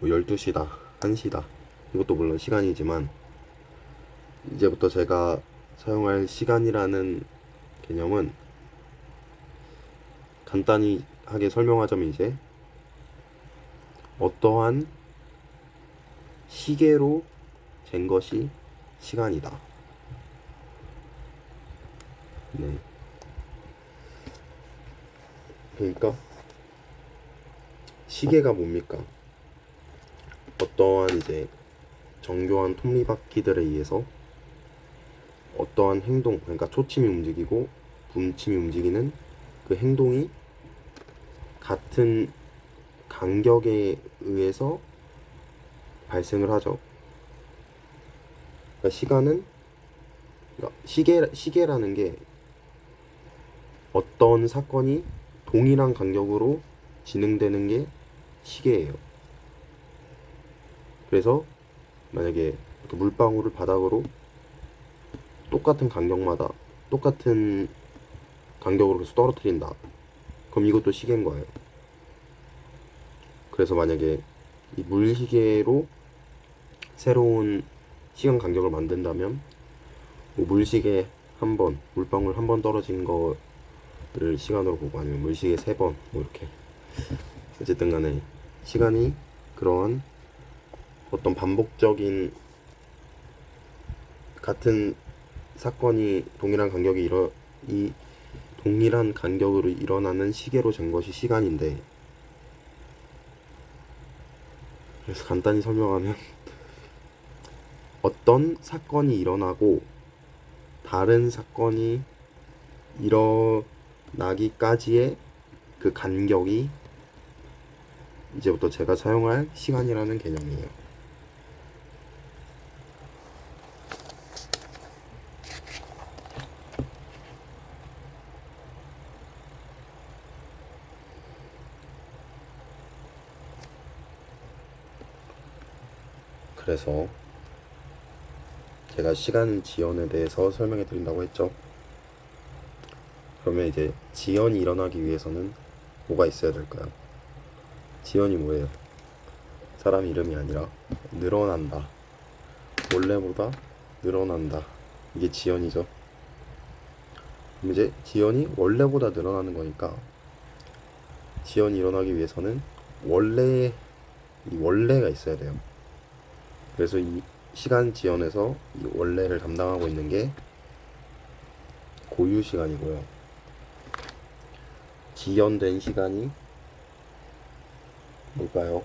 뭐 12시다, 1시다. 이것도 물론 시간이지만 이제부터 제가 사용할 시간이라는 개념은 간단히 하게 설명하자면 이제 어떠한 시계로 잰 것이 시간이다. 네. 그러니까 시계가 뭡니까? 어떠한 이제 정교한 톱니바퀴들에 의해서 어떠한 행동, 그러니까 초침이 움직이고 분침이 움직이는 그 행동이 같은 간격에 의해서 발생을 하죠. 그러니까 시간은 그러니까 시계 시계라는 게 어떤 사건이 동일한 간격으로 진행되는 게 시계예요. 그래서 만약에 물방울을 바닥으로 똑같은 간격마다 똑같은 간격으로 계속 떨어뜨린다. 그럼 이것도 시계인 거예요. 그래서 만약에 이 물시계로 새로운 시간 간격을 만든다면 뭐 물시계 한 번, 물방울 한 번 떨어진 거를 시간으로 보고 아니면 물시계 세 번, 뭐 이렇게 어쨌든 간에 시간이 그러한 어떤 반복적인 같은 사건이 동일한 간격이 일어 이 동일한 간격으로 일어나는 시계로 잰 것이 시간인데 그래서 간단히 설명하면 어떤 사건이 일어나고 다른 사건이 일어나기까지의 그 간격이 이제부터 제가 사용할 시간이라는 개념이에요. 그래서 제가 시간 지연에 대해서 설명해 드린다고 했죠. 그러면 이제 지연이 일어나기 위해서는 뭐가 있어야 될까요? 지연이 뭐예요? 사람 이름이 아니라 늘어난다. 원래보다 늘어난다. 이게 지연이죠. 그럼 이제 지연이 원래보다 늘어나는 거니까 지연이 일어나기 위해서는 원래 이 원래가 있어야 돼요. 그래서 이 시간 지연에서 이 원래를 담당하고 있는 게 고유 시간이고요. 지연된 시간이 뭘까요?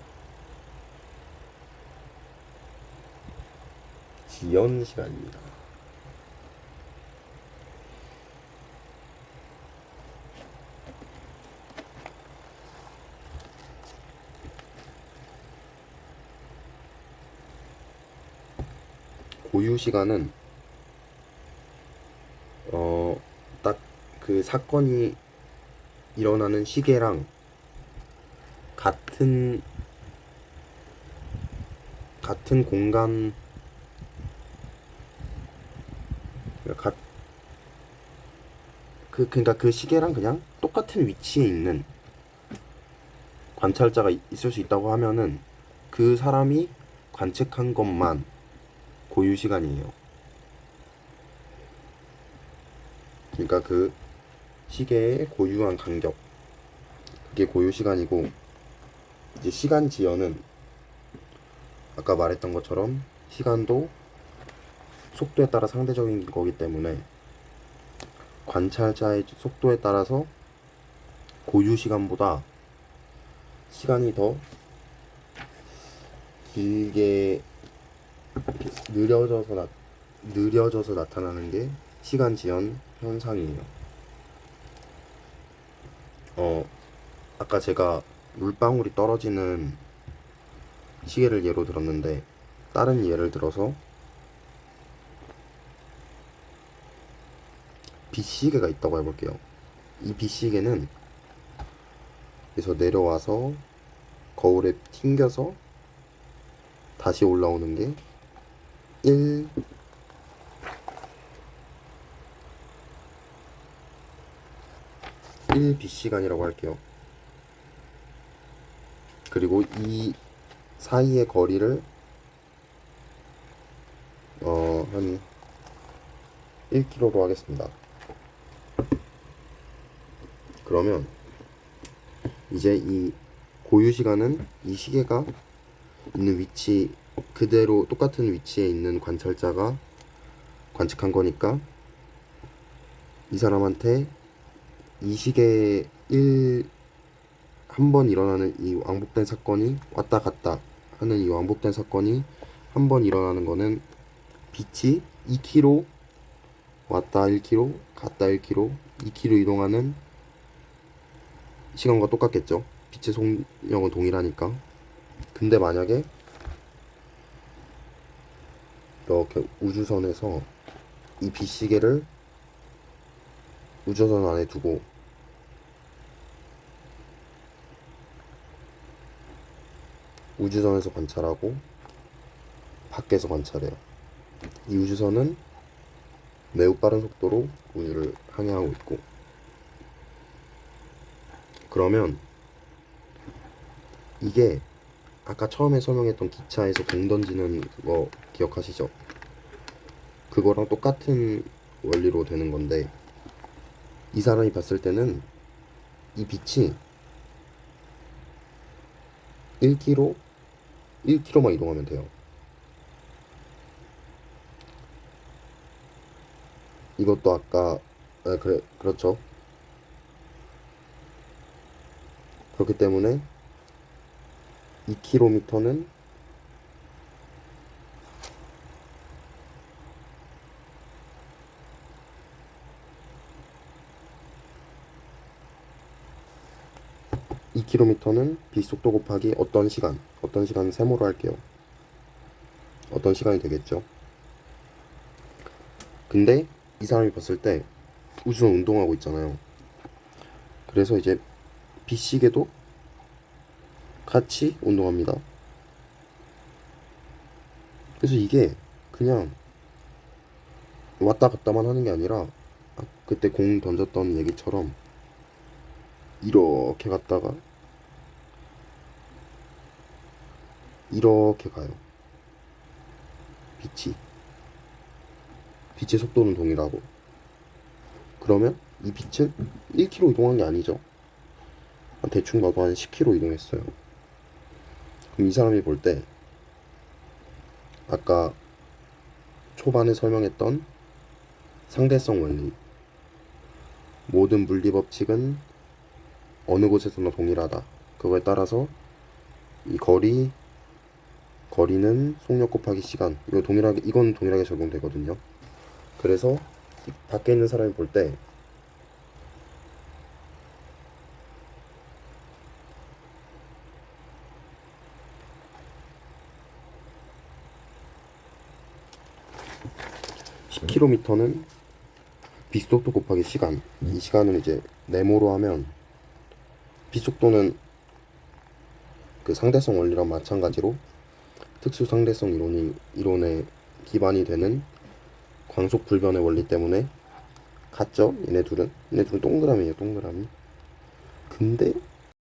지연 시간입니다. 고유 시간은 어 딱 그 사건이 일어나는 시계랑 같은 같은 공간 그러니까 가, 그 그러니까 그 시계랑 그냥 똑같은 위치에 있는 관찰자가 이- 있을 수 있다고 하면은 그 사람이 관측한 것만 고유 시간이에요. 그러니까 그 시계의 고유한 간격 그게 고유 시간이고 이제 시간 지연은 아까 말했던 것처럼 시간도 속도에 따라 상대적인 거기 때문에 관찰자의 속도에 따라서 고유 시간보다 시간이 더 길게 느려져서 나, 느려져서 나타나는 게 시간 지연 현상이에요. 어, 아까 제가 물방울이 떨어지는 시계를 예로 들었는데 다른 예를 들어서 빗시계가 있다고 해볼게요. 이 빗시계는 여기서 내려와서 거울에 튕겨서 다시 올라오는 게 1, 일 B 시간이라고 할게요. 그리고 이 사이의 거리를 어, 한 1km로 하겠습니다. 그러면 이제 이 고유 시간은 이 시계가 있는 위치 그대로 똑같은 위치에 있는 관찰자가 관측한 거니까 이 사람한테 이 시계 1한 번 일어나는 이 왕복된 사건이 왔다 갔다 하는 이 왕복된 사건이 한 번 일어나는 거는 빛이 2km 왔다 1km 갔다 1km 2km 이동하는 시간과 똑같겠죠. 빛의 속력은 동일하니까. 근데 만약에 이렇게 우주선에서 이 빛시계를 우주선 안에 두고 우주선에서 관찰하고 밖에서 관찰해요. 이 우주선은 매우 빠른 속도로 우주를 항해하고 있고 그러면 이게 아까 처음에 설명했던 기차에서 공 던지는 거 기억하시죠? 그거랑 똑같은 원리로 되는 건데 이 사람이 봤을 때는 이 빛이 1km 1km만 이동하면 돼요. 이것도 아까 아, 그래 그렇죠. 그렇기 때문에 2km는 이 킬로미터는 빛속도 곱하기 어떤 시간, 어떤 시간 세모로 할게요. 어떤 시간이 되겠죠. 근데 이 사람이 봤을 때 우주선 운동하고 있잖아요. 그래서 이제 빛시계도 같이 운동합니다. 그래서 이게 그냥 왔다 갔다만 하는 게 아니라 아, 그때 공 던졌던 얘기처럼 이렇게 갔다가 이렇게 가요. 빛이 빛의 속도는 동일하고 그러면 이 빛은 1km 이동한 게 아니죠. 한 대충 봐도 한 10km 이동했어요. 그럼 이 사람이 볼 때 아까 초반에 설명했던 상대성 원리 모든 물리 법칙은 어느 곳에서나 동일하다. 그거에 따라서 이 거리 거리는 속력 곱하기 시간 이거 동일하게 이건 동일하게 적용되거든요. 그래서 이 밖에 있는 사람이 볼때 (10km는) 빛속도 곱하기 시간. 이 시간을 이제 네모로 하면 빛속도는 그 상대성 원리랑 마찬가지로 특수 상대성 이론이 이론에 기반이 되는 광속 불변의 원리 때문에 같죠? 얘네 둘은? 얘네 둘은 동그라미예요 동그라미. 근데